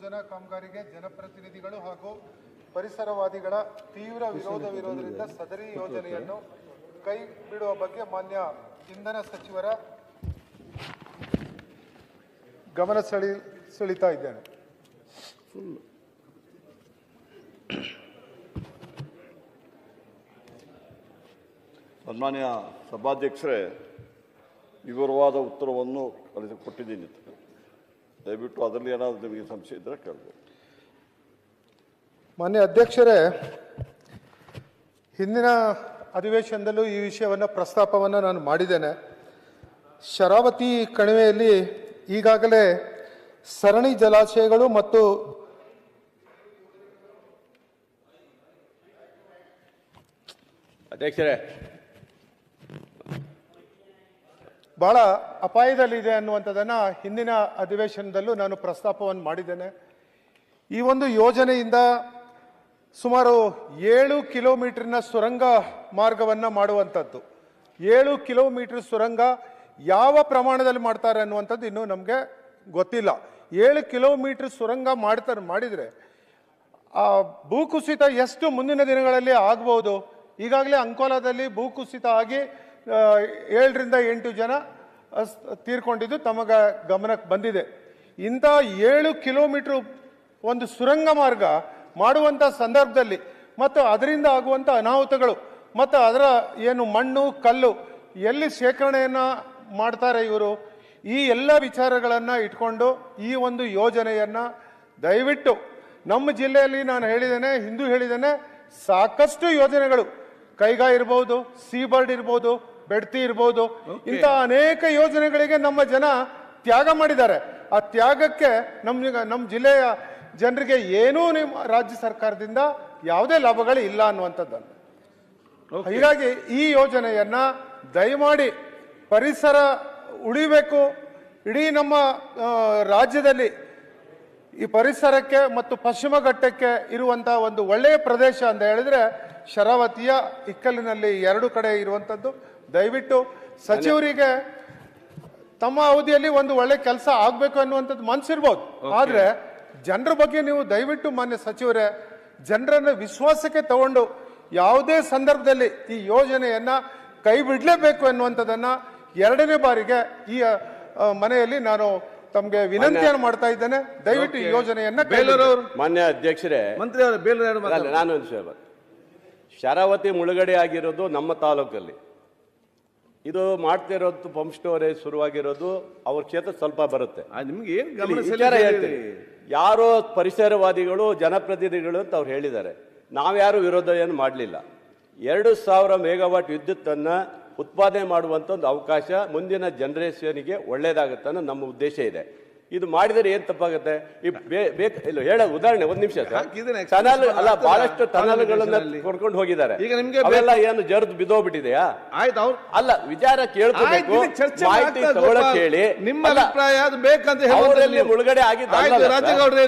ಯೋಜನಾ ಕಾಮಗಾರಿಗೆ ಜನಪ್ರತಿನಿಧಿಗಳು ಹಾಗೂ ಪರಿಸರವಾದಿಗಳ ತೀವ್ರ ವಿರೋಧವಿರುವುದರಿಂದ ಸದರಿ ಯೋಜನೆಯನ್ನು ಕೈ ಬಿಡುವ ಬಗ್ಗೆ ಮಾನ್ಯ ಇಂಧನ ಸಚಿವರ ಗಮನ ಸೆಳಿ, ಸೆಳೀತಾ ಇದ್ದೇನೆ. ಸನ್ಮಾನ್ಯ ಸಭಾಧ್ಯಕ್ಷರೇ, ವಿವರವಾದ ಉತ್ತರವನ್ನು ಕೊಟ್ಟಿದ್ದೀನಿ. ದಯವಿಟ್ಟು ಅದರಲ್ಲಿ ಏನಾದರೂ ನಿಮಗೆ ಸಂಶಯ ಇದ್ದರೆ ಕೇಳ್ಬೋದು. ಮಾನ್ಯ ಅಧ್ಯಕ್ಷರೇ ಹಿಂದಿನ ಅಧಿವೇಶನದಲ್ಲೂ ಈ ವಿಷಯವನ್ನು ಪ್ರಸ್ತಾಪವನ್ನು ನಾನು ಮಾಡಿದ್ದೇನೆ. ಶರಾವತಿ ಕಣಿವೆಯಲ್ಲಿ ಈಗಾಗಲೇ ಸರಣಿ ಜಲಾಶಯಗಳು ಮತ್ತು ಅಧ್ಯಕ್ಷರೇ ಬಹಳ ಅಪಾಯದಲ್ಲಿದೆ ಅನ್ನುವಂಥದ್ದನ್ನು ಹಿಂದಿನ ಅಧಿವೇಶನದಲ್ಲೂ ನಾನು ಪ್ರಸ್ತಾಪವನ್ನು ಮಾಡಿದ್ದೇನೆ. ಈ ಒಂದು ಯೋಜನೆಯಿಂದ ಸುಮಾರು ಏಳು ಕಿಲೋಮೀಟರ್ನ ಸುರಂಗ ಮಾರ್ಗವನ್ನು ಮಾಡುವಂಥದ್ದು. ಏಳು ಕಿಲೋಮೀಟ್ರ್ ಸುರಂಗ ಯಾವ ಪ್ರಮಾಣದಲ್ಲಿ ಮಾಡ್ತಾರೆ ಅನ್ನುವಂಥದ್ದು ಇನ್ನೂ ನಮಗೆ ಗೊತ್ತಿಲ್ಲ. ಏಳು ಕಿಲೋಮೀಟ್ರ್ ಸುರಂಗ ಮಾಡ್ತಾರೆ ಮಾಡಿದರೆ ಆ ಭೂಕುಸಿತ ಎಷ್ಟು ಮುಂದಿನ ದಿನಗಳಲ್ಲಿ ಆಗ್ಬೋದು? ಈಗಾಗಲೇ ಅಂಕೋಲಾದಲ್ಲಿ ಭೂಕುಸಿತ ಆಗಿ ಏಳರಿಂದ ಎಂಟು ಜನ ತೀರ್ಕೊಂಡಿದ್ದು ತಮಗ ಗಮನಕ್ಕೆ ಬಂದಿದೆ. ಇಂಥ ಏಳು ಕಿಲೋಮೀಟ್ರ್ ಒಂದು ಸುರಂಗ ಮಾರ್ಗ ಮಾಡುವಂಥ ಸಂದರ್ಭದಲ್ಲಿ ಮತ್ತು ಅದರಿಂದ ಆಗುವಂಥ ಅನಾಹುತಗಳು ಮತ್ತು ಅದರ ಏನು ಮಣ್ಣು, ಕಲ್ಲು ಎಲ್ಲಿ ಶೇಖರಣೆಯನ್ನು ಮಾಡ್ತಾರೆ ಇವರು? ಈ ಎಲ್ಲ ವಿಚಾರಗಳನ್ನು ಇಟ್ಕೊಂಡು ಈ ಒಂದು ಯೋಜನೆಯನ್ನು ದಯವಿಟ್ಟು ನಮ್ಮ ಜಿಲ್ಲೆಯಲ್ಲಿ ನಾನು ಹೇಳಿದ್ದೇನೆ, ಹಿಂದೂ ಹೇಳಿದ್ದೇನೆ, ಸಾಕಷ್ಟು ಯೋಜನೆಗಳು ಕೈಗಾ ಇರ್ಬೋದು ಸೀಬರ್ಡ್ ಇರ್ಬೋದು ಬೆಡ್ತಿ ಇರ್ಬೋದು ಇಂಥ ಅನೇಕ ಯೋಜನೆಗಳಿಗೆ ನಮ್ಮ ಜನ ತ್ಯಾಗ ಮಾಡಿದ್ದಾರೆ. ಆ ತ್ಯಾಗಕ್ಕೆ ನಮ್ಮ ನಮ್ಮ ಜಿಲ್ಲೆಯ ಜನರಿಗೆ ಏನೂ ನಿಮ್ಮ ರಾಜ್ಯ ಸರ್ಕಾರದಿಂದ ಯಾವುದೇ ಲಾಭಗಳು ಇಲ್ಲ ಅನ್ನುವಂಥದ್ದನ್ನು ಹೀಗಾಗಿ ಈ ಯೋಜನೆಯನ್ನ ದಯಮಾಡಿ ಪರಿಸರ ಉಳಿಬೇಕು. ಇಡೀ ನಮ್ಮ ರಾಜ್ಯದಲ್ಲಿ ಈ ಪರಿಸರಕ್ಕೆ ಮತ್ತು ಪಶ್ಚಿಮ ಘಟ್ಟಕ್ಕೆ ಇರುವಂಥ ಒಂದು ಒಳ್ಳೆಯ ಪ್ರದೇಶ ಅಂತ ಹೇಳಿದ್ರೆ ಶರಾವತಿಯ ಇಕ್ಕಲಿನಲ್ಲಿ ಎರಡು ಕಡೆ ಇರುವಂಥದ್ದು ದಯವಿಟ್ಟು ಸಚಿವರಿಗೆ ತಮ್ಮ ಅವಧಿಯಲ್ಲಿ ಒಂದು ಒಳ್ಳೆ ಕೆಲಸ ಆಗಬೇಕು ಅನ್ನುವಂಥದ್ದು ಮನಸ್ಸಿರ್ಬೋದು ಆದ್ರೆ ಜನರ ಬಗ್ಗೆ ನೀವು ದಯವಿಟ್ಟು ಮಾನ್ಯ ಸಚಿವರೇ ಜನರನ್ನು ವಿಶ್ವಾಸಕ್ಕೆ ತಗೊಂಡು ಯಾವುದೇ ಸಂದರ್ಭದಲ್ಲಿ ಈ ಯೋಜನೆಯನ್ನ ಕೈ ಬಿಡಲೇಬೇಕು ಅನ್ನುವಂಥದ್ದನ್ನ ಎರಡನೇ ಬಾರಿಗೆ ಈ ಮನೆಯಲ್ಲಿ ನಾನು ತಮಗೆ ವಿನಂತಿಯನ್ನು ಮಾಡ್ತಾ ಇದ್ದೇನೆ. ದಯವಿಟ್ಟು ಈ ಯೋಜನೆಯನ್ನ ಬೇಲೂರವರು ಮಾನ್ಯ ಅಧ್ಯಕ್ಷರೇ ಮಂತ್ರಿ ಅವರು ಬೇಲೂರು ನಾನು ಒಂದು ಶರಾವತಿ ಮುಳುಗಡೆ ಆಗಿರೋದು ನಮ್ಮ ತಾಲೂಕಲ್ಲಿ. ಇದು ಮಾಡ್ತಿರೋದು ಪಂಪ್ ಸ್ಟೋರೇಜ್ ಶುರುವಾಗಿರೋದು ಅವ್ರ ಕ್ಷೇತ್ರ ಸ್ವಲ್ಪ ಬರುತ್ತೆ. ನಿಮ್ಗೆ. ಯಾರೋ ಪರಿಸರವಾದಿಗಳು ಜನಪ್ರತಿನಿಧಿಗಳು ಅಂತ ಅವ್ರು ಹೇಳಿದ್ದಾರೆ. ನಾವ್ಯಾರು ವಿರೋಧ ಏನು ಮಾಡಲಿಲ್ಲ. ಎರಡು ಸಾವಿರ ಮೆಗಾವಾಟ್ ವಿದ್ಯುತ್ತನ್ನು ಉತ್ಪಾದನೆ ಮಾಡುವಂಥ ಒಂದು ಅವಕಾಶ ಮುಂದಿನ ಜನರೇಷನ್ಗೆ ಒಳ್ಳೆಯದಾಗುತ್ತೆ ಅನ್ನೋ ನಮ್ಮ ಉದ್ದೇಶ ಇದೆ. ಇದು ಮಾಡಿದರೆ ಏನ್ ತಪ್ಪಾಗುತ್ತೆ ಈ ಬೇ- ಬೇಕ್ ಇಲ್ಲ ಹೇಳ ಉದಾಹರಣೆ ಒಂದ್ ನಿಮಿಷ ಟನಲ್ ಅಲ್ಲ. ಬಹಳಷ್ಟು ಟನಲ್ಗಳನ್ನ. ಕೊಡ್ಕೊಂಡು ಹೋಗಿದ್ದಾರೆ ಈಗ ನಿಮ್ಗೆ ಅವೆಲ್ಲ ಏನು ಜರ್ದು ಬಿದ್ದೋಗ್ಬಿಟ್ಟಿದೆಯಾ ಆಯ್ತು ಅವ್ರು ಅಲ್ಲ ವಿಚಾರ ಕೇಳ್ಕೋಬೇಕು ಚರ್ಚೆ ಮಾಹಿತಿ ತಗೊಳಕ್ ಹೇಳಿ ನಿಮ್ಮ ಅಭಿಪ್ರಾಯ ಅದು ಬೇಕಂತ ಹೇಳಿ. ಮುಳುಗಡೆ ಆಗಿದ್ದ.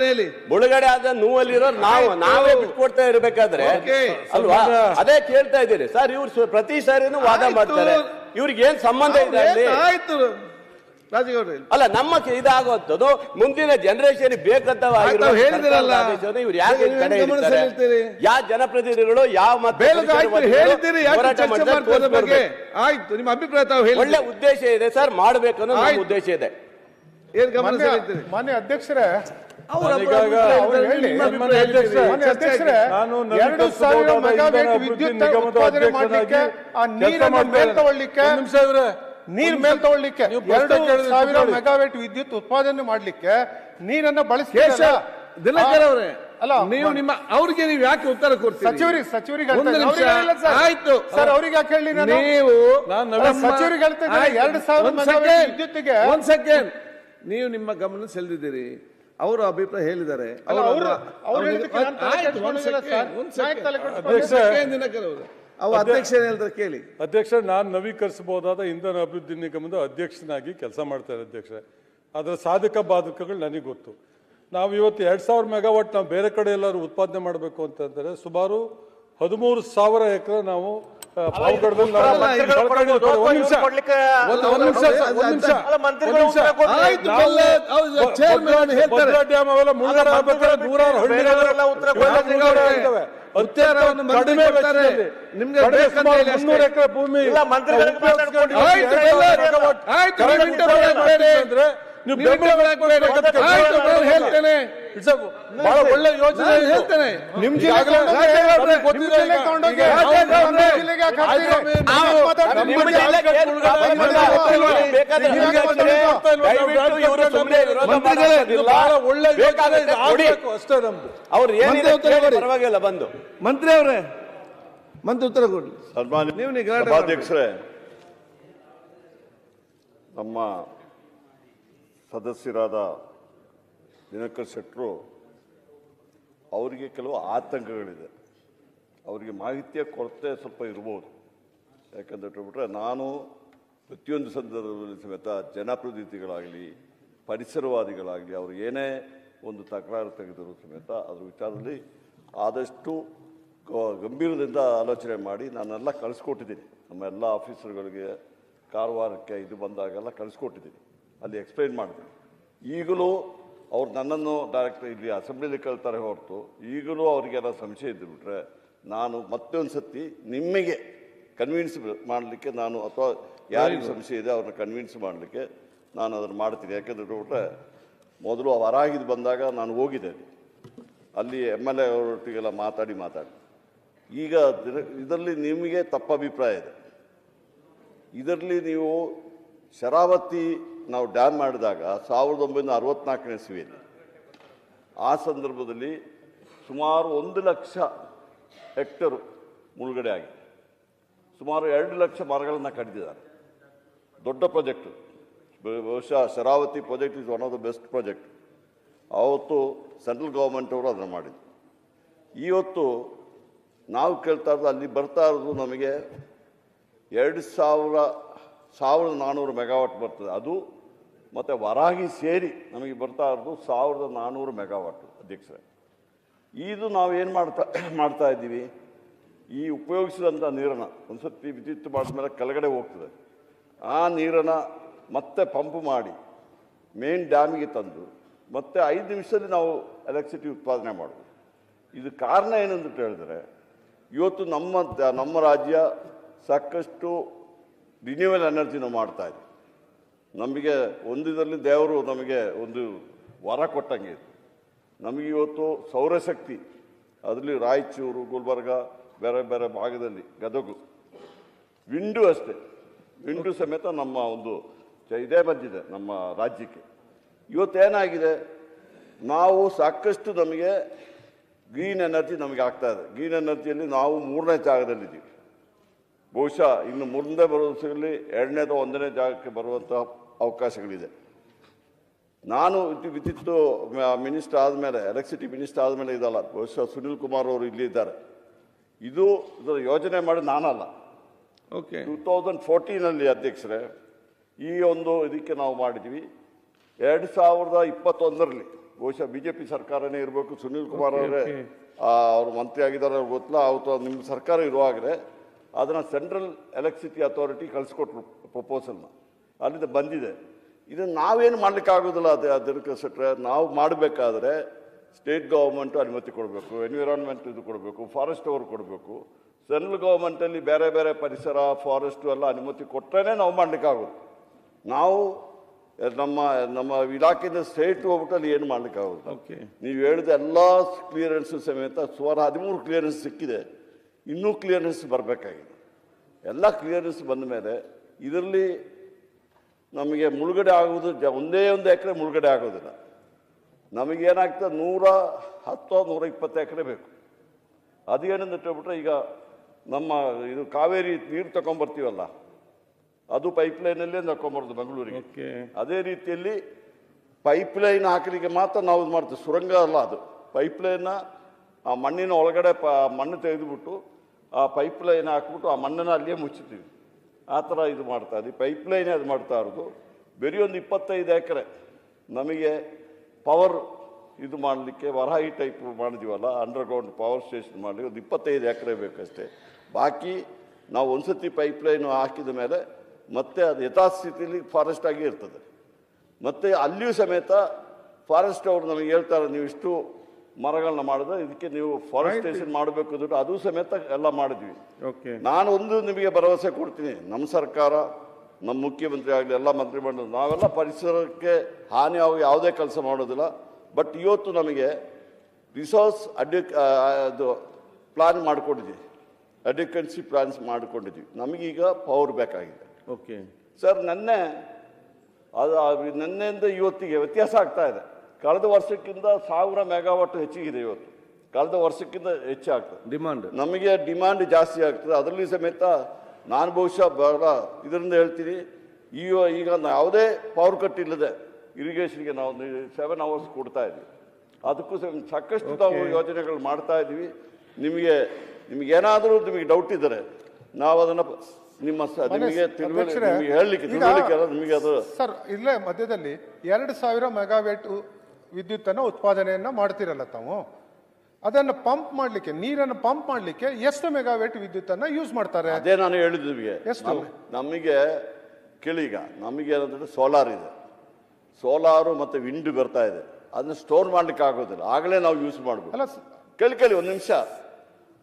ಹೇಳಿ ಮುಳುಗಡೆ ಆದ ನೋವಲ್ಲಿರೋ ನಾವು. ನಾವೇ ಬಿಟ್ಕೊಡ್ತಾ ಇರ್ಬೇಕಾದ್ರೆ ಅಲ್ವಾ ಅದೇ ಕೇಳ್ತಾ ಇದ್ದೀರಿ ಸರ್ ಇವ್ರು ಪ್ರತಿ ಸಾರಿನೂ ವಾದ. ಮಾಡ್ತಾರೆ ಇವ್ರಿಗೆ ಏನ್ ಸಂಬಂಧ ಇದೆ ಅಲ್ಲಿ ಆಯ್ತು. ಅಲ್ಲ ನಮ್ಮ ಇದಾಗುವಂಥದ್ದು ಮುಂದಿನ ಜನರೇಷನ್ ಬೇಕಂತ? ಯಾವ ಜನಪ್ರತಿನಿಧಿಗಳು ಯಾವ ಆಯ್ತು ನಿಮ್ಮ ಅಭಿಪ್ರಾಯ ತಾವು ಹೇಳಿ ಒಳ್ಳೆ ಉದ್ದೇಶ ಇದೆ ಸರ್ ಮಾಡಬೇಕನ್ನೋ ಉದ್ದೇಶ ಇದೆ. ಏನ್ ಗಮನ ಮಾನ್ಯ ಅಧ್ಯಕ್ಷರೇ ವಿದ್ಯುತ್ ಉತ್ಪಾದನೆ ಮಾಡಲಿಕ್ಕೆ ಆ ನೀರನ್ನು ಮೇಲ್. ತಗೊಳ್ಳಿಕ್ಕೆ ನಿಮಿಷ ಇವ್ರೆ. ನೀರ್ ಮೇಲ್ ತಗೊಳ್ಳಿಕ್ಕೆ ಎರಡು ಸಾವಿರ ಮೆಗಾವೇಟ್ ವಿದ್ಯುತ್ ಉತ್ಪಾದನೆ ಮಾಡ್ಲಿಕ್ಕೆ ನೀರನ್ನ ಬಳಸಿ ಬಳಸ್ತೀರಲ್ಲ ದಿನಕರ್ ಅವರೇ ಅಲ್ಲ ನೀವು ನಿಮ್ಮ ಅವ್ರಿಗೆ ನೀವು ಯಾಕೆ ಉತ್ತರ ಕೊಡ್ತೀರಿ? ಸಚಿವರಿಗೆ ಸಚಿವರಿಗೆ. ಆಯ್ತು. ಸರ್ ಅವ್ರಿಗೆ ಯಾಕೆ ಹೇಳಿ ನೀವು ಸಚಿವರಿಗೆ. ಎರಡು ಸಾವಿರ ವಿದ್ಯುತ್ಗೆ ಒಂದ್ ಸೆಕೆಂಡ್. ನೀವು ನಿಮ್ಮ ಗಮನ ಸೆಳೆದಿದ್ದೀರಿ. ಅವರ ಅಭಿಪ್ರಾಯ ಹೇಳಿದ್ದಾರೆ. ಅವ್ರು- ಅವು ಅಧ್ಯಕ್ಷ ಹೇಳ್ತಾರೆ ಕೇಳಿ. ಅಧ್ಯಕ್ಷ ನಾನು ನವೀಕರಿಸಬಹುದಾದ ಇಂಧನ ಅಭಿವೃದ್ಧಿ ನಿಗಮದ ಅಧ್ಯಕ್ಷನಾಗಿ ಕೆಲಸ ಮಾಡ್ತಾರೆ ಅಧ್ಯಕ್ಷ. ಅದರ ಸಾಧಕ ಬಾಧಕಗಳು ನನಗೆ ಗೊತ್ತು. ನಾವು ಇವತ್ತು ಎರಡು ಸಾವಿರ ಮೆಗಾವಾಟ್ ನಾವು ಬೇರೆ ಕಡೆ ಎಲ್ಲರೂ ಉತ್ಪಾದನೆ ಮಾಡಬೇಕು ಅಂತಂದರೆ ಸುಮಾರು ಹದಿಮೂರು ಸಾವಿರ ಎಕರೆ ನಾವು ಡ್ಯಾಮ್ ಅವೆಲ್ಲ ಮುಳುಗಡೆ ಅಲ್ಲ, ಆಗ್ಬೇಕಾದ್ರೆ ಮಂತ್ರಿಗಳು ನೂರಾರು ಹಳ್ಳಿಗಳು ಕಡಿಮೆ. ನಿಮ್ಗೆ ಮುನ್ನೂರು ಎಕರೆ ಭೂಮಿ. ಅಂದ್ರೆ ನೀವು ಹೇಳ್ತೇನೆ. ಬಹಳ ಒಳ್ಳೆ ಯೋಜನೆ. ಹೇಳ್ತೇನೆ. ನಿಮ್ ಜಿಲ್ಲೆ ಅವ್ರು ಏನಿದೆ. ಪರವಾಗಿಲ್ಲ ಬಂದು. ಮಂತ್ರಿ ಅವರೇ ಮಂತ್ರಿ ಉತ್ತರ ಕೊಡಿ. ಸನ್ಮಾನ್ಯ ನೀವು ಸಭಾಧ್ಯಕ್ಷರೇ ನಮ್ಮ ಸದಸ್ಯರಾದ ದಿನಕರ್ ಶೆಟ್ಟರು ಅವರಿಗೆ ಕೆಲವು ಆತಂಕಗಳಿದೆ. ಅವರಿಗೆ ಮಾಹಿತಿಯ ಕೊರತೆ ಸ್ವಲ್ಪ ಇರ್ಬೋದು. ಯಾಕಂದ್ರೆ ಬಿಟ್ರೆ ನಾನು ಪ್ರತಿಯೊಂದು ಸಂದರ್ಭದಲ್ಲಿ ಸಮೇತ ಜನಪ್ರತಿನಿಧಿಗಳಾಗಲಿ, ಪರಿಸರವಾದಿಗಳಾಗಲಿ ಅವರು ಏನೇ ಒಂದು ತಕರಾರು ತೆಗೆದರೂ ಸಮೇತ ಅದ್ರ ವಿಚಾರದಲ್ಲಿ ಆದಷ್ಟು ಗಂಭೀರದಿಂದ ಆಲೋಚನೆ ಮಾಡಿ ನಾನೆಲ್ಲ ಕಳಿಸ್ಕೊಟ್ಟಿದ್ದೀನಿ. ನಮ್ಮ ಎಲ್ಲ ಆಫೀಸರ್ಗಳಿಗೆ ಕಾರವಾರಕ್ಕೆ ಇದು ಬಂದಾಗೆಲ್ಲ ಕಳಿಸ್ಕೊಟ್ಟಿದ್ದೀನಿ. ಅಲ್ಲಿ ಎಕ್ಸ್ಪ್ಲೈನ್ ಮಾಡಿದೆ ಈಗಲೂ ಅವ್ರು ನನ್ನನ್ನು ಡೈರೆಕ್ಟ್ ಇಲ್ಲಿ ಅಸೆಂಬ್ಲಿಲಿ ಕೇಳ್ತಾರೆ ಹೊರತು ಈಗಲೂ ಅವ್ರಿಗೆಲ್ಲ ಸಂಶಯ ಇದ್ದುಬಿಟ್ರೆ ನಾನು ಮತ್ತೊಂದು ಸತಿ ನಿಮಗೆ ಕನ್ವಿನ್ಸ್ ಮಾಡಲಿಕ್ಕೆ ನಾನು ಅಥವಾ ಯಾರಿಗೆ ಸಂಶಯ ಇದೆ ಅವ್ರನ್ನ ಕನ್ವಿನ್ಸ್ ಮಾಡಲಿಕ್ಕೆ ನಾನು ಅದನ್ನು ಮಾಡ್ತೀನಿ. ಯಾಕೆಂದ್ರೆ ಬಿಟ್ರೆ ಮೊದಲು ಅವರಾಗಿದ್ದು ಬಂದಾಗ ನಾನು ಹೋಗಿದ್ದೆ. ಅಲ್ಲಿ. ಎಂ ಎಲ್ ಎ ಅವರೊಟ್ಟಿಗೆಲ್ಲ ಮಾತಾಡಿ ಮಾತಾಡಿ. ಈಗ ದಿನ ಇದರಲ್ಲಿ ನಿಮಗೆ ತಪ್ಪ ಅಭಿಪ್ರಾಯ ಇದೆ. ಇದರಲ್ಲಿ ನೀವು ಶರಾವತಿ ನಾವು ಡ್ಯಾಮ್ ಮಾಡಿದಾಗ ಸಾವಿರದ ಒಂಬೈನೂರ ಅರವತ್ನಾಲ್ಕನೇ ಇಸ್ವಿಯಲ್ಲಿ ಆ ಸಂದರ್ಭದಲ್ಲಿ ಸುಮಾರು ಒಂದು ಲಕ್ಷ ಹೆಕ್ಟರ್ ಮುಳುಗಡೆ ಆಗಿದೆ. ಸುಮಾರು ಎರಡು ಲಕ್ಷ ಮರಗಳನ್ನು ಕಡಿದಿದ್ದಾರೆ ದೊಡ್ಡ ಪ್ರಾಜೆಕ್ಟ್. ಬಹುಶಃ Sharavathi project is one of the best project. ಆವತ್ತು ಸೆಂಟ್ರಲ್ ಗೌರ್ಮೆಂಟ್ ಅವರು ಅದನ್ನು ಮಾಡಿದ್ರು. ಇವತ್ತು ನಾವು ಕೇಳ್ತಾ ಇರೋದು ಅಲ್ಲಿ ಬರ್ತಾ ಇರೋದು ನಮಗೆ ಎರಡು ಸಾವಿರ, ಸಾವಿರದ ನಾನ್ನೂರು ಮೆಗಾವಾಟ್ ಬರ್ತದೆ. ಅದು ಮತ್ತು ವರಾಗಿ ಸೇರಿ ನಮಗೆ ಬರ್ತಾ ಇರೋದು ಸಾವಿರದ ನಾನ್ನೂರು ಮೆಗಾವಾಟ್ ಅಧ್ಯಕ್ಷರೇ. ಇದು ನಾವು ಏನು ಮಾಡ್ತಾ ಮಾಡ್ತಾ ಇದ್ದೀವಿ? ಈ ಉಪಯೋಗಿಸಿದಂಥ ನೀರನ್ನು ಒಂದು ಸರ್ತಿ ವಿದ್ಯುತ್ ಮಾಡಿದ್ಮೇಲೆ ಕೆಳಗಡೆ ಹೋಗ್ತದೆ. ಆ ನೀರನ್ನು ಮತ್ತೆ ಪಂಪ್ ಮಾಡಿ, ಮೇನ್ ಡ್ಯಾಮಿಗೆ ತಂದು, ಮತ್ತೆ ಐದು ನಿಮಿಷದಲ್ಲಿ ನಾವು ಎಲೆಕ್ಟ್ರಿಸಿಟಿ ಉತ್ಪಾದನೆ ಮಾಡೋದು ಇದು ಕಾರಣ ಏನಂತ ಹೇಳಿದ್ರೆ, ಇವತ್ತು ನಮ್ಮ ನಮ್ಮ ರಾಜ್ಯ ಸಾಕಷ್ಟು ರಿನ್ಯೂವಲ್ ಎನರ್ಜಿನ ಮಾಡ್ತಾ ಇದೆ. ನಮಗೆ ಒಂದಿದರಲ್ಲಿ ದೇವರು ನಮಗೆ ಒಂದು ವರ ಕೊಟ್ಟಂಗೆ ನಮಗೆ ಇವತ್ತು ಸೌರಶಕ್ತಿ, ಅದರಲ್ಲಿ ರಾಯಚೂರು, ಗುಲ್ಬರ್ಗ ಬೇರೆ ಬೇರೆ ಭಾಗದಲ್ಲಿ ಗದಗು. ವಿಂಡು ಅಷ್ಟೇ. ವಿಂಡು ಸಮೇತ ನಮ್ಮ ಒಂದು ಇದೇ ಬಂದಿದೆ ನಮ್ಮ ರಾಜ್ಯಕ್ಕೆ. ಇವತ್ತೇನಾಗಿದೆ? ನಾವು ಸಾಕಷ್ಟು ನಮಗೆ ಗ್ರೀನ್ ಎನರ್ಜಿ ನಮಗೆ ಆಗ್ತಾ ಇದೆ. ಗ್ರೀನ್ ಎನರ್ಜಿಯಲ್ಲಿ ನಾವು ಮೂರನೇ ಜಾಗದಲ್ಲಿದ್ದೀವಿ. ಬಹುಶಃ ಇನ್ನು ಮುಂದೆ ಬರೋ ಎರಡನೇ ಎರಡನೇದು ಒಂದನೇ ಜಾಗಕ್ಕೆ ಬರುವಂಥ ಅವಕಾಶಗಳಿದೆ. ನಾನು ವಿದ್ಯುತ್ ಮಿನಿಸ್ಟರ್ ಆದಮೇಲೆ ಎಲೆಕ್ಟ್ರಿಸಿಟಿ ಮಿನಿಸ್ಟರ್ ಆದಮೇಲೆ ಇದಲ್ಲ. ಬಹುಶಃ ಸುನಿಲ್ ಕುಮಾರ್ ಅವರು ಇಲ್ಲಿ ಇದ್ದಾರೆ. ಇದು ಇದರ ಯೋಜನೆ ಮಾಡಿ ನಾನಲ್ಲ. ಓಕೆ ಟೂ ತೌಸಂಡ್ ಫೋರ್ಟೀನಲ್ಲಿ ಅಧ್ಯಕ್ಷರೇ ಈ ಒಂದು ಇದಕ್ಕೆ ನಾವು ಮಾಡಿದ್ವಿ. ಎರಡು ಸಾವಿರದ ಇಪ್ಪತ್ತೊಂದರಲ್ಲಿ ಬಹುಶಃ ಬಿ ಜೆ ಪಿ ಸರ್ಕಾರನೇ ಇರಬೇಕು. ಸುನೀಲ್ ಕುಮಾರ್ ಅವರೇ ಅವರು ಮಂತ್ರಿ ಆಗಿದ್ದಾರೆ ಅವ್ರಿಗೆ ಗೊತ್ತಿಲ್ಲ ಅವತ್ತು ನಿಮ್ಮ ಸರ್ಕಾರ ಇರುವಾಗಲೇ ಅದನ್ನು ಸೆಂಟ್ರಲ್ ಎಲೆಕ್ಟ್ರಿಸಿಟಿ ಅಥಾರಿಟಿ ಕಳಿಸ್ಕೊಟ್ರು ಪ್ರಪೋಸಲ್ನ ಅಲ್ಲಿಂದ ಬಂದಿದೆ. ಇದನ್ನು ನಾವೇನು ಮಾಡಲಿಕ್ಕಾಗೋದಿಲ್ಲ ಅದೇ ಅದಕ್ಕೆ ಸೆಟ್ರೆ ನಾವು ಮಾಡಬೇಕಾದ್ರೆ ಸ್ಟೇಟ್ ಗೌರ್ಮೆಂಟು ಅನುಮತಿ ಕೊಡಬೇಕು ಎನ್ವಿರಾನ್ಮೆಂಟ್ ಇದು ಕೊಡಬೇಕು ಫಾರೆಸ್ಟ್ ಅವರು ಕೊಡಬೇಕು. ಸೆಂಟ್ರಲ್ ಗೌರ್ಮೆಂಟಲ್ಲಿ ಬೇರೆ ಬೇರೆ ಪರಿಸರ ಫಾರೆಸ್ಟು ಎಲ್ಲ ಅನುಮತಿ ಕೊಟ್ಟರೆ ನಾವು ಮಾಡಲಿಕ್ಕಾಗುತ್ತೆ ನಾವು ನಮ್ಮ ನಮ್ಮ ಇಲಾಖೆಯಿಂದ ಸ್ಟೇಟ್ ಹೋಗ್ಬಿಟ್ಟು ಅಲ್ಲಿ ಏನು ಮಾಡಲಿಕ್ಕಾಗುತ್ತೆ ಓಕೆ ನೀವು ಹೇಳಿದ ಎಲ್ಲ ಕ್ಲಿಯರೆನ್ಸ್ ಸಮೇತ ಸುಮಾರು ಹದಿಮೂರು ಕ್ಲಿಯರೆನ್ಸ್ ಸಿಕ್ಕಿದೆ. ಇನ್ನೂ ಕ್ಲಿಯರೆನ್ಸ್ ಬರಬೇಕಾಗಿದೆ. ಎಲ್ಲ ಕ್ಲಿಯರೆನ್ಸ್ ಬಂದ ಮೇಲೆ ಇದರಲ್ಲಿ ನಮಗೆ ಮುಳುಗಡೆ ಆಗುವುದು ಜ ಒಂದೇ ಒಂದು ಎಕರೆ ಮುಳುಗಡೆ ಆಗೋದಿಲ್ಲ. ನಮಗೇನಾಗ್ತದೆ ನೂರ ಹತ್ತು ನೂರ ಇಪ್ಪತ್ತು ಎಕರೆ ಬೇಕು. ಅದೇನಂತ ಇಟ್ಟುಬಿಟ್ರೆ ಈಗ ನಮ್ಮ ಇದು ಕಾವೇರಿ ನೀರು ತಗೊಂಬರ್ತೀವಲ್ಲ ಅದು ಪೈಪ್ಲೈನಲ್ಲೇ ತಗೊಂಬರೋದು ಬೆಂಗಳೂರಿಗೆ ಅದೇ ರೀತಿಯಲ್ಲಿ ಪೈಪ್ಲೈನ್ ಹಾಕಲಿಕ್ಕೆ ಮಾತ್ರ ನಾವು ಇದು ಮಾಡ್ತೀವಿ. ಸುರಂಗ ಅಲ್ಲ ಅದು. ಪೈಪ್ಲೈನ ಆ ಮಣ್ಣಿನ ಒಳಗಡೆ ಪ ಮಣ್ಣು ತೆಗೆದುಬಿಟ್ಟು ಆ ಪೈಪ್ಲೈನ್ ಹಾಕ್ಬಿಟ್ಟು ಆ ಮಣ್ಣನ್ನು ಅಲ್ಲಿಯೇ ಮುಚ್ಚುತ್ತೀವಿ. ಆ ಥರ ಇದು ಮಾಡ್ತಾ ಇದ್ದೀವಿ. ಪೈಪ್ಲೈನೇ ಅದು ಮಾಡ್ತಾ ಇರೋದು. ಬರೀ ಒಂದು ಇಪ್ಪತ್ತೈದು ಎಕರೆ ನಮಗೆ ಪವರ್ ಇದು ಮಾಡಲಿಕ್ಕೆ ವರಹಿ ಟೈಪ್ ಮಾಡಿದೀವಲ್ಲ ಅಂಡರ್ಗ್ರೌಂಡ್ ಪವರ್ ಸ್ಟೇಷನ್ ಮಾಡಲಿಕ್ಕೆ ಒಂದು ಇಪ್ಪತ್ತೈದು ಎಕರೆ ಬೇಕಷ್ಟೇ. ಬಾಕಿ ನಾವು ಒಂದ್ಸತಿ ಪೈಪ್ಲೈನು ಹಾಕಿದ ಮೇಲೆ ಮತ್ತೆ ಅದು ಯಥಾಸ್ಥಿತಿಯಲ್ಲಿ ಫಾರೆಸ್ಟ್ ಆಗಿ ಇರ್ತದೆ. ಮತ್ತೆ ಅಲ್ಲಿಯೂ ಸಮೇತ ಫಾರೆಸ್ಟ್ ಅವರು ನಮಗೆ ಹೇಳ್ತಾರೆ ನೀವು ಇಷ್ಟು ಮರಗಳನ್ನ ಮಾಡಿದ್ರೆ ಇದಕ್ಕೆ ನೀವು ಫಾರೆಸ್ಟೇಷನ್ ಮಾಡಬೇಕು ಅಂದ್ಬಿಟ್ಟು ಅದು ಸಮೇತ ಎಲ್ಲ ಮಾಡಿದ್ವಿ. ಓಕೆ ನಾನು ಒಂದು ನಿಮಗೆ ಭರವಸೆ ಕೊಡ್ತೀನಿ ನಮ್ಮ ಸರ್ಕಾರ ನಮ್ಮ ಮುಖ್ಯಮಂತ್ರಿ ಆಗಲಿ ಎಲ್ಲ ಮಂತ್ರಿಮಂಡಲ ನಾವೆಲ್ಲ ಪರಿಸರಕ್ಕೆ ಹಾನಿ ಆಗೋ ಯಾವುದೇ ಕೆಲಸ ಮಾಡೋದಿಲ್ಲ. ಬಟ್ ಇವತ್ತು ನಮಗೆ ರಿಸೋರ್ಸ್ ಅಡ್ಯ ಅದು ಪ್ಲಾನ್ ಮಾಡ್ಕೊಂಡಿದ್ದೀವಿ. ಅಡ್ಯುಕೆನ್ಸಿ ಪ್ಲಾನ್ಸ್ ಮಾಡಿಕೊಂಡಿದ್ವಿ ನಮಗೀಗ ಪವರ್ ಬೇಕಾಗಿದೆ. ಓಕೆ ಸರ್ ನೆನ್ನೆ ಅದು ನಿನ್ನೆಯಿಂದ ಇವತ್ತಿಗೆ ವ್ಯತ್ಯಾಸ ಆಗ್ತಾ ಇದೆ. ಕಳೆದ ವರ್ಷಕ್ಕಿಂತ ಸಾವಿರ ಮೆಗಾವಾಟ್ ಹೆಚ್ಚಿಗಿದೆ ಇವತ್ತು. ಕಳೆದ ವರ್ಷಕ್ಕಿಂತ ಹೆಚ್ಚಾಗ್ತದೆ. ಡಿಮಾಂಡ್ ನಮಗೆ ಡಿಮಾಂಡ್ ಜಾಸ್ತಿ ಆಗ್ತದೆ. ಅದರಲ್ಲಿ ಸಮೇತ ನಾನು ಬಹುಶಃ ಬಹಳ ಇದರಿಂದ ಹೇಳ್ತೀನಿ ಈಗ ಈಗ ಯಾವುದೇ ಪವರ್ ಕಟ್ ಇಲ್ಲದೆ ಇರಿಗೇಷನ್ಗೆ ನಾವು ಸೆವೆನ್ ಅವರ್ಸ್ ಕೊಡ್ತಾ ಇದ್ವಿ. ಅದಕ್ಕೂ ಸಹ ಸಾಕಷ್ಟು ನಾವು ಯೋಜನೆಗಳು ಮಾಡ್ತಾ ಇದ್ದೀವಿ ನಿಮಗೆ ನಿಮಗೆ ಏನಾದರೂ ನಿಮಗೆ ಡೌಟ್ ಇದ್ದರೆ ನಾವು ಅದನ್ನು ನಿಮ್ಮ ನಿಮಗೆ ನಿಮಗೆ ಹೇಳಲಿಕ್ಕೆ ನಿಮಗೆ ಅದು ಸರ್ ಇಲ್ಲೇ ಮಧ್ಯದಲ್ಲಿ ಎರಡು ಸಾವಿರ ಮೆಗಾವೇಟ್ ವಿದ್ಯುತ್ತನ್ನು ಉತ್ಪಾದನೆಯನ್ನು ಮಾಡ್ತಿರಲ್ಲ ತಾವು. ಅದನ್ನು ಪಂಪ್ ಮಾಡಲಿಕ್ಕೆ ನೀರನ್ನು ಪಂಪ್ ಮಾಡಲಿಕ್ಕೆ ಎಷ್ಟು ಮೆಗಾವೇಟ್ ವಿದ್ಯುತ್ತನ್ನ ಯೂಸ್ ಮಾಡ್ತಾರೆ? ಅದೇ ನಾನು ಹೇಳಿದ್ದು ನಿಮಗೆ. ಎಷ್ಟು? ನಮಗೆ ಕೇಳೀಗ ನಮಗೆ ಏನಂದ್ರೆ ಸೋಲಾರ್ ಇದೆ. ಸೋಲಾರು ಮತ್ತು ವಿಂಡ್ ಬರ್ತಾ ಇದೆ. ಅದನ್ನ ಸ್ಟೋರ್ ಮಾಡ್ಲಿಕ್ಕೆ ಆಗೋದಿಲ್ಲ. ಆಗಲೇ ನಾವು ಯೂಸ್ ಮಾಡ್ಬೋದು. ಅಲ್ಲ ಕೇಳಿ ಕೇಳಿ ಒಂದು ನಿಮಿಷ.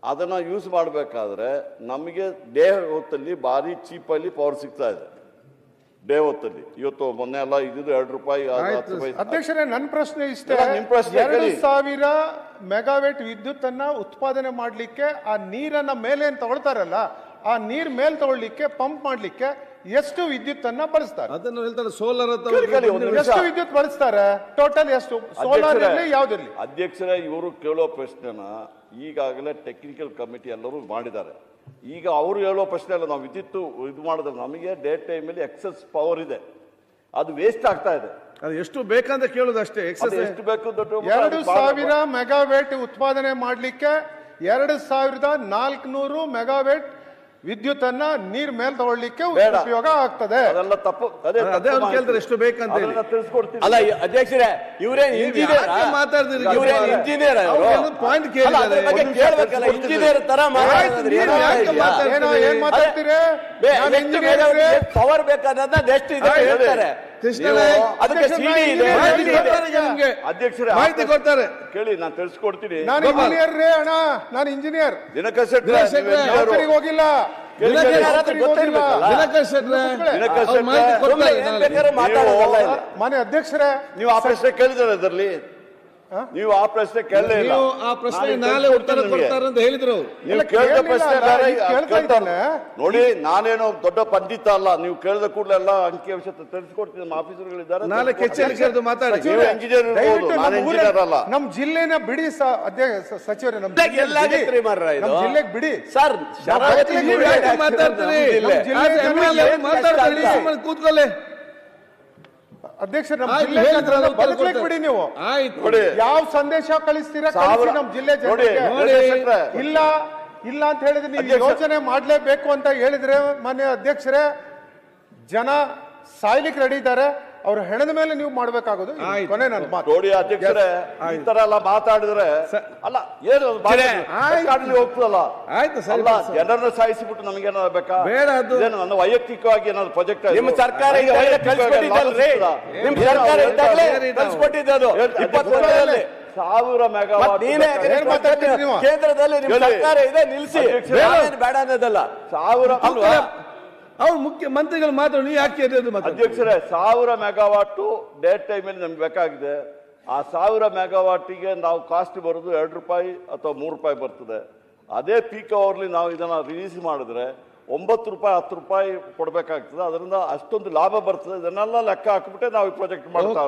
ಅದನ್ನ ಯೂಸ್ ಮಾಡಬೇಕಾದ್ರೆ ನಮಗೆ ದೇಹ ಹೊತ್ತಲ್ಲಿ ಭಾರಿ ಚೀಪಲ್ಲಿ ಪವರ್ ಸಿಗ್ತಾ ಇದೆ. ಡೇ ಹೊತ್ತಲ್ಲಿ ಇವತ್ತು ಮೊನ್ನೆ ಎಲ್ಲ ಇದ್ದು ಎರಡು ರೂಪಾಯಿ ಹತ್ತು ರೂಪಾಯಿ. ಅಧ್ಯಕ್ಷರೇ ನನ್ನ ಪ್ರಶ್ನೆ ಇಷ್ಟೇ. ಇಲ್ಲ, ನಿಮ್ ಪ್ರಶ್ನೆ ಎರಡು ಕೇಳಿ. ಸಾವಿರ ಮೆಗಾವೇಟ್ ವಿದ್ಯುತ್ತನ್ನ ಉತ್ಪಾದನೆ ಮಾಡಲಿಕ್ಕೆ ಆ ನೀರನ್ನ ಮೇಲೆ ಏನ್ ತಗೊಳ್ತಾರಲ್ಲ ಆ ನೀರ್ ಮೇಲ್ ತಗೊಳ್ಳಿಕ್ಕೆ ಪಂಪ್ ಮಾಡ್ಲಿಕ್ಕೆ ಎಷ್ಟು ವಿದ್ಯುತ್ತನ್ನ ಬಳಸ್ತಾರೆ? ಅದನ್ನು ಹೇಳ್ತಾರೆ ಸೋಲಾರ್ ಕೇಳಿ, ಕೇಳಿ, ಒಂದು ಅಥವಾ ನಿಮಿಷ. ಎಷ್ಟು ವಿದ್ಯುತ್ ಬಳಸ್ತಾರೆ? ಟೋಟಲ್ ಎಷ್ಟು? ಸೋಲಾರ್ ಇರಲಿ ಯಾವ್ದಿರ್ಲಿ ಅಧ್ಯಕ್ಷರೇ ಇವರು ಕೇಳೋ ಪ್ರಶ್ನೆನ ಈಗಾಗಲೇ ಟೆಕ್ನಿಕಲ್ ಕಮಿಟಿ ಎಲ್ಲರೂ ಮಾಡಿದ್ದಾರೆ. ಈಗ ಅವರು ಹೇಳೋ ಪ್ರಶ್ನೆ ಅಲ್ಲ ನಾವು ವಿದ್ಯುತ್ ಇದು ಮಾಡಿದ್ರೆ ನಮಗೆ ಡೇ ಟೈಮಲ್ಲಿ ಎಕ್ಸಸ್ ಪವರ್ ಇದೆ. ಅದು ವೇಸ್ಟ್ ಆಗ್ತಾ ಇದೆ. ಅದು ಎಷ್ಟು ಬೇಕಂತ ಕೇಳೋದು ಅಷ್ಟೇ ಎಷ್ಟು ಬೇಕು ಎರಡು ಸಾವಿರ ಮೆಗಾವೇಟ್ ಉತ್ಪಾದನೆ ಮಾಡಲಿಕ್ಕೆ ಎರಡು ಸಾವಿರದ ನಾಲ್ಕುನೂರು ಮೆಗಾವೇಟ್ ವಿದ್ಯುತ್ತನ್ನ ನೀರ್ ಮೇಲ್ ತಗೊಳ್ಳಿಕ್ಕೆ ಬೇಡ. ಉಪಯೋಗ ಆಗ್ತದೆ ಅದೆಲ್ಲ ತಪ್ಪು ಅದೇ ಅದೇ ಅವ್ರು ಮಾಹಿತಿ. ಕೇಳ್ತಾರೆ ಎಷ್ಟು ಬೇಕಂತ ಹೇಳಿ. ತಿಳಿಸ್ಕೊಡ್ತೀನಿ ಅಲ್ಲ ಅಧ್ಯಕ್ಷರೇ ಇವ್ರೇನ್ ನೀವು ಇಂಜಿನಿಯರ್ ಯಾಕೆ ಮಾತಾಡ್ತೀರಿ? ಇವ್ರೇನ್ ಇಂಜಿನಿಯರ್ ಅವ್ರು ಒಂದು point ಕೇಳಿದ್ದಾರೆ. ಬಗ್ಗೆ ಒಂದು ನಿಮಿಷ ಕೇಳ್ಬೇಕಲ್ಲ ಕೊಡ್ತೀನಿ. ಇಂಜಿನಿಯರ್ ತರ ಆಯ್ತು, ಮಾತಾಡೋದ್ರಿ ನೀವು ಯಾಕೆ ಮಾತಾಡ್ತೀರಿ? ಏನೋ ಏನ್ ಮಾತಾಡ್ತೀರಿ ನಾನ್ engineer ಇದ್ರೆ ಪವರ್ ಬೇಕಾದ ನೆಕ್ಸ್ಟ್ ಇದೆ ಹೇಳ್ತಾರೆ ಅದಕ್ಕೆ ಸಿಡಿ ಇದೆ ಮಾಹಿತಿ ಕೊಡ್ತಾರೆ ಅಧ್ಯಕ್ಷರೇ ಮಾಹಿತಿ ಕೊಡ್ತಾರೆ. ಕೇಳಿ ನಾನು ತಿಳಿಸ್ಕೊಡ್ತೀನಿ. ನಾನು ಇಂಜಿನಿಯರ್ ರೇ ಅಣ್ಣ. ನಾನು ಇಂಜಿನಿಯರ್. ದಿನಕರ್ ಹೋಗಿಲ್ಲ. ಮಾನ್ಯ ಅಧ್ಯಕ್ಷರೇ ನೀವು ಆ ಪ್ರಶ್ನೆ ಕೇಳಿದ್ರೆ ಅದರಲ್ಲಿ? ನೀವು ಆ ಪ್ರಶ್ನೆ ಕೇಳಲೇ ಇಲ್ಲ. ನೀವು ಆ ಪ್ರಶ್ನೆ ನಾಳೆ ಉತ್ತರ ಕೊಡ್ತಾರೆ ಅಂತ ಹೇಳಿದ್ರು. ಅವ್ರು. ನೀವು ಇಲ್ಲ, ಕೇಳಿದ ಪ್ರಶ್ನೆ ಬೇರೆ ಕೇಳ್ತಾನೆ ಕೇಳ್ತಾ ಕೇಳ್ತಾ ಇದ್ದಾನೆ. ನೋಡಿ ನಾನೇನೋ ದೊಡ್ಡ ಪಂಡಿತ ಅಲ್ಲ ನೀವು ಕೇಳಿದ ಕೂಡಲೇ ಎಲ್ಲ ಅಂಕಿ ಅಂಶ ತಿಳಿಸ್ಕೊಡ್ತೀನಿ. ನಮ್ಮ ಆಫೀಸರ್ಗಳಿದ್ದಾರೆ ನಾಳೆ ಕೆಚ್ಚಲ್ಲಿ ಕರೆದು ಮಾತಾಡಿ. ನೀವು ಇಂಜಿನಿಯರ್ ಇರ್ಬೋದು ನಾನು ಇಂಜಿನಿಯರ್ ಅಲ್ಲ. ನಮ್ಮ ಜಿಲ್ಲೆನ ಬಿಡಿ ಸ- ಅಧ್ಯಕ್ಷ ಸಚಿವರೇ ನಮ್ಮ ಜಿಲ್ಲೆಗೆ ಎಲ್ಲ ಆಗತ್ರಿ ಇದು. ನಮ್ಮ ಜಿಲ್ಲೆಗೆ ಬಿಡಿ. ಸರ್ ಮಾತಾಡ್ತೀರಿ? ಮಾತಾಡ್ತೀರಿ? ಕೂತ್ಕೊಳ್ಳಿ. ಅಧ್ಯಕ್ಷ ನಮ್ಮ ಆಯ್ತು, ಜಿಲ್ಲೆ ಹೇಳಿದ್ರಲ್ಲ, ಜನರನ್ನ ಉತ್ತರ ಬದುಕ್ಲಿಕ್ಕೆ ಕೊಡ್ತಾರೆ. ಬಿಡಿ ನೀವು ಆಯ್ತು ನೋಡಿ ಯಾವ ಸಂದೇಶ ಕಳಿಸ್ತೀರಾ ಸಾವಿರ- ಕಳಿಸಿ ನಮ್ಮ ಜಿಲ್ಲೆ ನೋಡಿ, ಜನರಿಗೆ ನೋಡಿ. ಶೆಟ್ರೆ. ಇಲ್ಲ ಇಲ್ಲ ಅಂತ ಹೇಳಿದ್ರೆ ನೀವು ಅಧ್ಯಕ್ಷ- ಯೋಚನೆ ಮಾಡ್ಲೇಬೇಕು ಅಂತ ಹೇಳಿದ್ರೆ ಮಾನ್ಯ ಅಧ್ಯಕ್ಷರೇ ಜನ ಸಾಯ್ಲಿಕ್ಕೆ ರೆಡಿ ಇದ್ದಾರೆ ಅವ್ರ ಹೆಣದ ಮೇಲೆ ನೀವು ಮಾಡ್ಬೇಕಾಗೋದು ಕೊನೆ ನನ್ನ ಮಾತು. ನೋಡಿ ಅಧ್ಯಕ್ಷರೇ ಈ ತರ ಎಲ್ಲ ಮಾತಾಡಿದ್ರೆ ಅಲ್ಲ ಏನು ಅದು ಬಾಯಿ- ಸರಿ. ಕಾಡಲ್ಲಿ ಹೋಗ್ತದಲ್ಲ ಆಯ್ತು ಸರಿ ಅಲ್ಲ ಜನರನ್ನ ಸಾಯಿಸಿಬಿಟ್ಟು ನಮಗೇನಾದ್ರು ಬೇಕಾ? ಬೇಡ ಅದು. ಏನು ನನ್ನ ವೈಯಕ್ತಿಕವಾಗಿ ಏನಾದ್ರು ಪ್ರಾಜೆಕ್ಟ್ ನಿಮ್ಮ ಸರ್ಕಾರ ಈಗಾಗಲೇ ಕಳ್ಸಿಕೊಟ್ಟಿದ್ದಲ್ರಿ. ನಿಮ್ಮ ಸರ್ಕಾರ ಇದ್ದಾಗಲೇ ಕಳ್ಸಿಕೊಟ್ಟಿದ್ದು ಅದು. ಇಪ್ಪತ್ತೊಂದರಲ್ಲಿ ಸಾವಿರ ಮೆಗಾವಾಟ್ ನೀನೇ ಏನ್ ಮಾತಾಡ್ತೀರಿ ನೀವು? ಕೇಂದ್ರದಲ್ಲಿ ನಿಮ್ಮ ಸರ್ಕಾರ ಇದೆ ನಿಲ್ಸಿ. ಅಧ್ಯಕ್ಷರೇ. ಬೇಡ. ಅನ್ನೋದಲ್ಲ. ಸಾವಿರ ಅಲ್ವಾ? ಅವ್ರು ಮುಖ್ಯ ಮಂತ್ರಿಗಳು ಮಾತಾಡಿ ನೀವು ಯಾಕೆ? ಅಧ್ಯಕ್ಷರೇ ಸಾವಿರ ಮೆಗಾವಾಟು ಡೇ ಟೈಮಲ್ಲಿ ನಮ್ಗೆ ಬೇಕಾಗಿದೆ. ಆ ಸಾವಿರ ಮೆಗಾವಾಟಿಗೆ ನಾವು ಕಾಸ್ಟ್ ಬರೋದು ಎರಡು ರೂಪಾಯಿ ಅಥವಾ ಮೂರು ರೂಪಾಯಿ ಬರ್ತದೆ. ಅದೇ ಪೀಕ್ ಅವರ್ಲಿ ನಾವು ಇದನ್ನ ರಿಲೀಸ್ ಮಾಡಿದ್ರೆ ಒಂಬತ್ತು ರೂಪಾಯಿ ಹತ್ತು ರೂಪಾಯಿ ಕೊಡಬೇಕಾಗ್ತದೆ. ಅದರಿಂದ ಅಷ್ಟೊಂದು ಲಾಭ ಬರ್ತದೆ. ಇದನ್ನೆಲ್ಲ ಲೆಕ್ಕ ಹಾಕ್ಬಿಟ್ಟೆ ನಾವು ಈ ಪ್ರಾಜೆಕ್ಟ್ ಮಾಡ್ತಾ